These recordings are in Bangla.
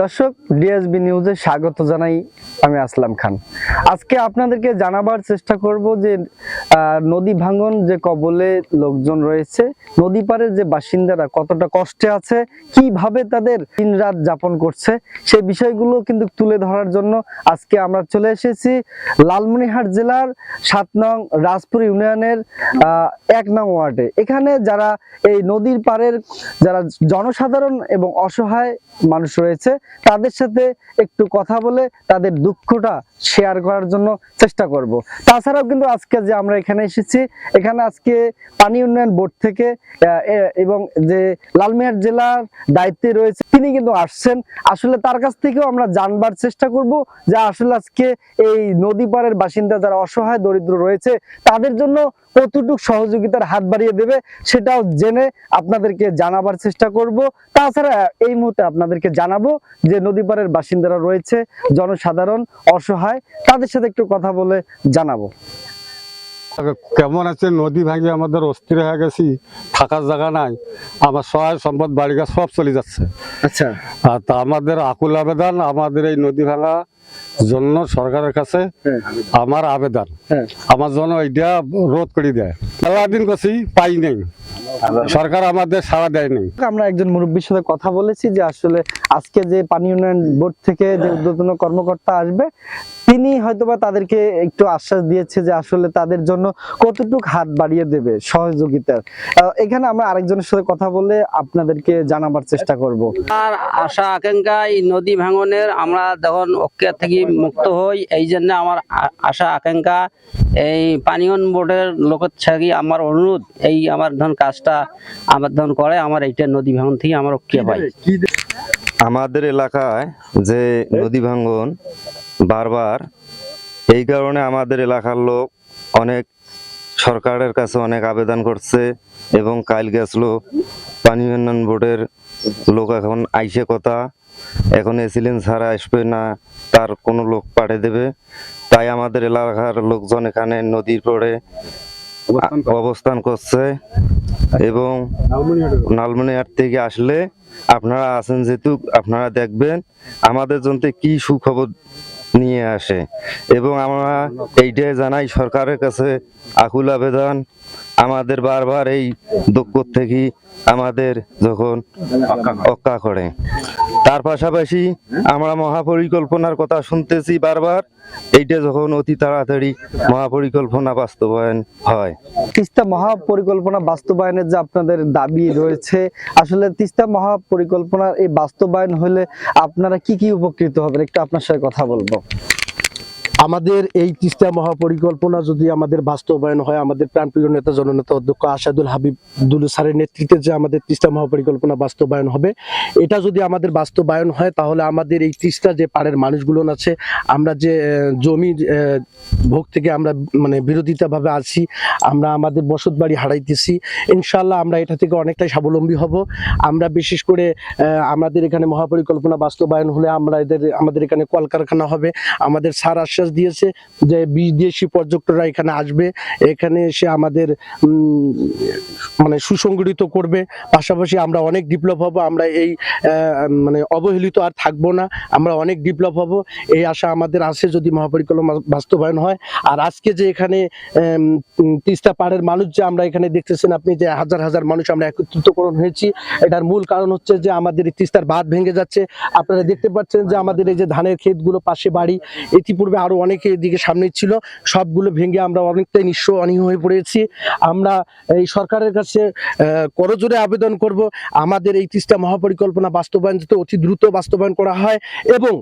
দর্শক ডিএসবি নিউজে স্বাগত জানাই আমি আসলাম খান। আজকে আপনাদেরকে জানাবার চেষ্টা করব যে নদী ভাঙন যে কবলে লোকজন রয়েছে, নদী পাড়ের যে বাসিন্দারা কতটা কষ্টে আছে, কীভাবে তাদের দিন রাত যাপন করছে, সেই বিষয়গুলো কিন্তু তুলে ধরার জন্য আজকে আমরা চলে এসেছি লালমনিরহাট জেলার সাত নং রাজপুর ইউনিয়নের এক নং ওয়ার্ডে। এখানে যারা এই নদীর পাড়ের যারা জনসাধারণ এবং অসহায় মানুষ রয়েছে, তাদের সাথে একটু কথা বলে তাদের দুঃখটা শেয়ার করার জন্য চেষ্টা করব। তাছাড়াও কিন্তু আজকে যে আমরা এখানে এসেছি। এখানে আজকে পানি উন্নয়ন বোর্ড থেকে এবং যে লালমিহাট জেলার দায়িত্বে রয়েছে, তিনি কিন্তু আসছেন। আসলে তার কাছ থেকেও আমরা জানবার চেষ্টা করব যে আসলে আজকে এই নদী পাড়ের বাসিন্দা যারা অসহায়, দরিদ্র রয়েছে, তাদের জন্য কতটুকু সহযোগিতার হাত বাড়িয়ে দেবে সেটাও জেনে আপনাদেরকে জানাবার চেষ্টা করব। তাছাড়া এই মুহূর্তে আপনাদেরকে জানাব যে নদী পাড়ের বাসিন্দারা রয়েছে, জনসাধারণ অসহায়, তাদের সাথে একটু কথা বলে জানাব। কেমন আছে? নদী ভাঙে আমাদের অস্থির হয়ে গেছি থাকার জায়গা নাই। আমার সহায় সম্পদ বাড়ি গাছ সব চলে যাচ্ছে। আচ্ছা। আর তা আমাদের আকুল আবেদন আমাদের এই নদী ভাঙা জন্য সরকারের কাছে হ্যাঁ। আমার আবেদন। হ্যাঁ। আমার জন্য এইটা রোধ করে দেয়। দিন করছি পাই নেই। সরকার আমাদের সাড়া দেয় নেই আমরা একজন মুরব্বীর সাথে কথা বলেছি যে আসলে আজকে যে পানি উন্নয়ন বোর্ড থেকে যে উদ্যোতন কর্মকর্তা আসবে তিনি হয়তোবা তাদেরকে একটু আশ্বাস দিয়েছে যে আসলে তাদের জন্য কতটুকু হাত বাড়িয়ে দেবে সহযোগিতার। এখানে আমরা আরেকজনের সাথে কথা বলে আপনাদেরকে জানাবার চেষ্টা করব। আর আশা আকাঙ্ক্ষা এই নদী ভাঙনের আমরা যখন অক্ষের থেকে মুক্ত হই এই জন্য আমার আশা আকাঙ্ক্ষা এই পানীয়ন বোর্ডের লোকের থেকে আমার অনুরোধ এই আমার ধন কাজটা আমার ধন করে আমার এইটা নদী ভাঙন থেকে আমার রক্ষা পাই আমাদের এলাকায় যে নদী ভাঙ্গন বারবার এই কারণে আমাদের এলাকার লোক অনেক সরকারের কাছে অনেক আবেদন করছে এবং কাল গেছলো পানি উন্নয়ন বোর্ডের লোক এখন আইসে কথা এখন এসিলেন ছাড়া আসবে না তার কোনো লোক পাঠিয়ে দেবে। তাই আমাদের এলাকার লোকজন এখানে নদীর পরে অবস্থান করছে এবং নালমনিহাট থেকে আসলে আপনারা আছেন যেহেতু আপনারা দেখবেন আমাদের জন্য কি সুখবর নিয়ে আসে। এবং আমরা এইটাই জানাই সরকারের কাছে আকুল আবেদন। আমাদের বারবার এই দুঃখ থেকে আমাদের যখন অক্কা করে। তার পাশাপাশি আমরা মহাপরিকল্পনার কথা শুনতেছি বারবার। এইটা যখন অতি তাড়াতাড়ি মহাপরিকল্পনা বাস্তবায়ন হয়। তিস্তা মহাপরিকল্পনা বাস্তবায়নের যে আপনাদের দাবি রয়েছে, আসলে তিস্তা মহাপরিকল্পনার এই বাস্তবায়ন হলে আপনারা কি কি উপকৃত হবেন? একটু আপনার সাথে কথা বলব। আমাদের এই তিস্তা মহাপরিকল্পনা যদি আমাদের বাস্তবায়ন হয়, আমাদের প্রাণপ্রিয় নেতা, জননেতা অধ্যক্ষ আসাদুল হাবিবুল স্যারের নেতৃত্বে যে আমাদের তিস্তা মহাপরিকল্পনা বাস্তবায়ন হবে, এটা যদি আমাদের বাস্তবায়ন হয়, তাহলে আমাদের এই তিস্তা যে পাড়ের মানুষগুলো আছে, আমরা যে জমি ভোগ থেকে আমরা মানে বিরোধিতাভাবে আছি, আমরা আমাদের বসত বাড়ি হারাইতেছি ইনশাল্লাহ আমরা এটা থেকে অনেকটাই স্বাবলম্বী হব। আমরা বিশেষ করে আমাদের এখানে মহাপরিকল্পনা বাস্তবায়ন হলে আমরা এদের, আমাদের এখানে কলকারখানা হবে, আমাদের সার আশ্বাস দিয়েছে যে বিদেশি পর্যটকরা এখানে আসবে। এখানে এসে আমাদের মানে সুসংগঠিত করবে। পাশাপাশি আমরা অনেক ডেভেলপ হব, আমরা এই মানে অবহেলিত আর থাকব না, আমরা অনেক ডেভেলপ হব। এই আশা আমাদের আছে যদি মহাপরিকল্পনা বাস্তবায়ন হয়। আর আজকে যে এখানে তিস্তা পাড়ের মানুষ যে আমরা এখানে দেখতেছেন আপনি যে হাজার হাজার মানুষ আমরা একত্রিতকরণ হয়েছি। এটার মূল কারণ হচ্ছে যে আমাদের তিস্তার বাঁধ ভেঙে যাচ্ছে। আপনারা দেখতে পাচ্ছেন যে আমাদের এই যে ধানের ক্ষেতগুলো পাশে বাড়ি, ইতিপূর্বে আরও অনেকে এদিকে সামনে ছিল। সবগুলো ভেঙে আমরা অনেকটাই নিঃস্ব অনীহ হয়ে পড়েছি। আমরা এই সরকারের কাছে আহ, করজোরে আবেদন করব। আমাদের এই তিস্তা মহাপরিকল্পনা বাস্তবায়ন যাতে অতি দ্রুত বাস্তবায়ন করা হয় এবং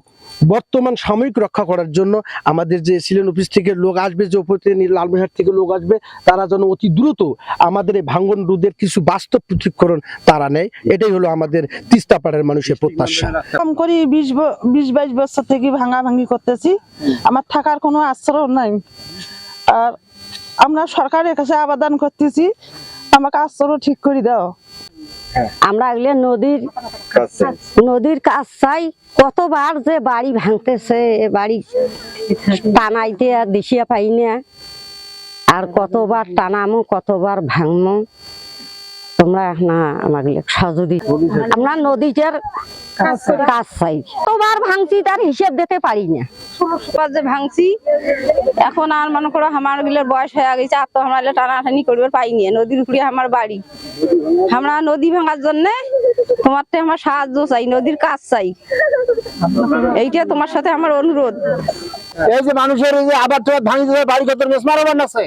বর্তমান সাময়িক রক্ষা করার জন্য আমাদের যে সিলেন অফিস থেকে লোক আসবে যে উপর থেকে লালমিহাট থেকে লোক আসবে তারা যেন অতি দ্রুত আমাদের এই ভাঙ্গন রোধের কিছু বাস্তব প্রশিক্ষণ তারা নেয়। এটাই হলো আমাদের তিস্তা পাড়ের মানুষের প্রত্যাশা। কম করি বিশ বিশ বাইশ বছর থেকে ভাঙা ভাঙি করতেছি। আমার থাকার কোনো আশ্রয় নাই। আর আমরা সরকারের কাছে আবেদন করতেছি আমাকে আশ্রয় ঠিক করে দাও। আমরা এগুলো নদীর নদীর কাজ চাই কতবার যে বাড়ি ভাঙতেছে এ বাড়ি টানাইতে আর দেখিয়া পাই না। আর কতবার টানামো কতবার ভাঙমো। তোমরা না আমাকে সহযোগী আমরা নদীটার কাজ চাই। তোবার ভাঙছি তার হিসেব দিতে পারি না। ভাঙছি এখন আর মনে করো আমারগুলোর বয়স হয়ে গেছে, আর তো আমরা টানাটানি করবার পাইনি নদীর উপরে আমার বাড়ি। আমরা নদী ভাঙার জন্য তোমার থেকে আমার সাহায্য চাই, নদীর কাজ চাই। এইটা তোমার সাথে আমার অনুরোধ। এই যে মানুষের এই যে আবার ভাঙি দিতে বাড়ি কত মারাবার আছে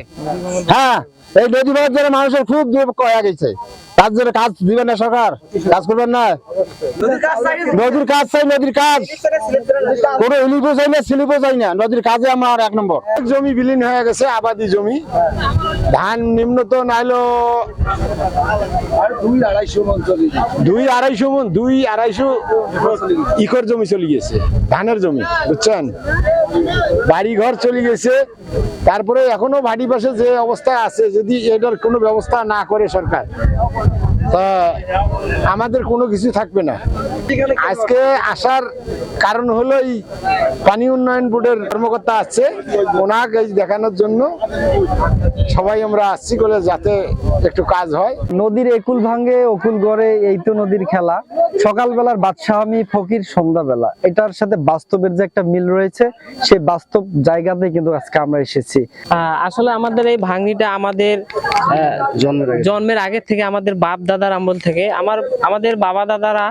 হ্যাঁ। এই নদী জন্য মানুষের খুব দুঃখ হয়ে গেছে। তার জন্য কাজ দিবেন না সরকার? কাজ করবেন না? নদীর কাজ চাই নদীর কাজ। কোনো ইলিপও চাই না স্লিপও চাই না। নদীর কাজে আমার এক নম্বর। জমি বিলীন হয়ে গেছে আবাদি জমি। ধান নিম্নত নাইলো দুই আড়াইশো মন দুই আড়াইশো ইকর জমি চলে গেছে ধানের জমি বুঝছেন? বাড়ি ঘর চলে গেছে। তারপরে এখনও বাড়ি পাশে যে অবস্থায় আছে যদি এটার কোনো ব্যবস্থা না করে সরকার তা আমাদের কোনো কিছু থাকবে না। আজকে আসার কারণ হলো এই পানি উন্নয়ন বোর্ডের কর্মকর্তা আছে। ওনাকে দেখানোর জন্য সবাই আমরা আসছি বলে যাতে একটু কাজ হয়। নদীর একুল ভাঙ্গে অকুল গড়ে এই তো নদীর খেলা। সকালবেলার বাদশাহ আমি ফকির সন্ধ্যাবেলা। এটার সাথে বাস্তবের যে একটা মিল রয়েছে সেই বাস্তব জায়গাতে কিন্তু আজকে আমরা এসেছি। আহ, আসলে আমাদের এই ভাঙনিটা আমাদের আহ, জন্মের আগে। থেকে আমাদের বাপ দাদার আমল থেকে। আমার আমাদের বাবা দাদারা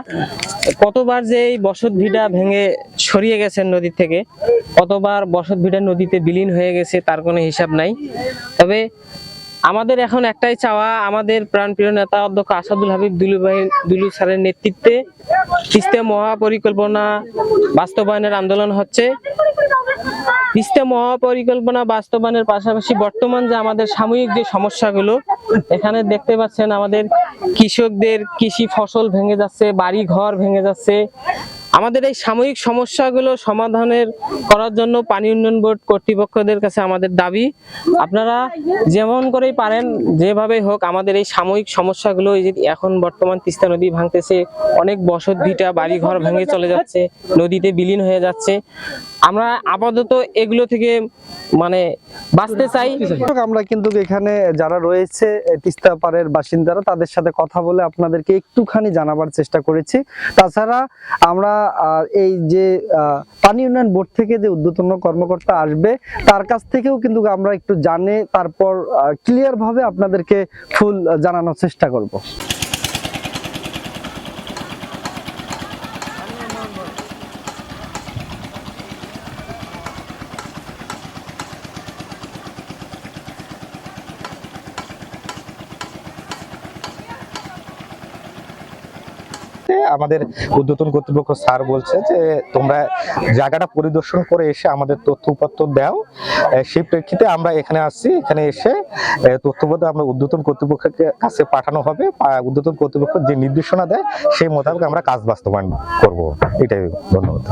কতবার যে এই বসত ভিটা ভেঙে সরিয়ে গেছেন নদী থেকে, কতবার বসত ভিটা নদীতে বিলীন হয়ে গেছে তার কোনো হিসাব নাই। তবে আমাদের এখন একটাই চাওয়া, আমাদের প্রাণপ্রিয় নেতা অধ্যক্ষ আসাদুল হাবিব দুলু ভাই, দুলু স্যারের নেতৃত্বে তিস্তা মহাপরিকল্পনা বাস্তবায়নের আন্দোলন হচ্ছে। তিস্তা মহাপরিকল্পনা বাস্তবায়নের পাশাপাশি বর্তমান যে আমাদের সাময়িক যে সমস্যাগুলো, এখানে দেখতে পাচ্ছেন আমাদের কৃষকদের কৃষি ফসল ভেঙে যাচ্ছে বাড়ি ঘর ভেঙে যাচ্ছে। আমাদের এই সাময়িক সমস্যাগুলো সমাধানের করার জন্য পানি উন্নয়ন বোর্ড কর্তৃপক্ষদের কাছে আমাদের দাবি। আপনারা যেমন করেই পারেন যেভাবে হোক, আমাদের এই সাময়িক সমস্যাগুলো এই যে এখন বর্তমান তিস্তা নদী ভাঙতেছে, অনেক বসত বাড়ি ঘর ভেঙে চলে যাচ্ছে, নদীতে বিলীন হয়ে যাচ্ছে। আমরা আপাতত এগুলো থেকে মানে বাঁচতে চাই। আমরা কিন্তু এখানে যারা রয়েছে তিস্তা পাড়ের বাসিন্দারা, তাদের সাথে কথা বলে আপনাদেরকে একটুখানি জানাবার চেষ্টা করেছি। তাছাড়া আমরা এই যে পানি উন্নয়ন বোর্ড থেকে যে উদ্যতন কর্মকর্তা আসবে, তার কাছ থেকেও কিন্তু আমরা একটু জানে, তারপর ক্লিয়ার ভাবে আপনাদেরকে ফুল জানানোর চেষ্টা করব। আমাদের উদ্যতন কর্তৃপক্ষ স্যার বলছে যে তোমরা জায়গাটা পরিদর্শন করে এসে আমাদের তথ্য উপাত্ত দাও। সেই প্রেক্ষিতে আমরা এখানে আসছি। এখানে এসে তথ্যপত্র আমরা উদ্যতন কর্তৃপক্ষের কাছে পাঠানো হবে। উদ্বোধন কর্তৃপক্ষ যে নির্দেশনা দেয়, সেই মোতাবেক আমরা কাজ বাস্তবায়ন করব। এটাই ধন্যবাদ।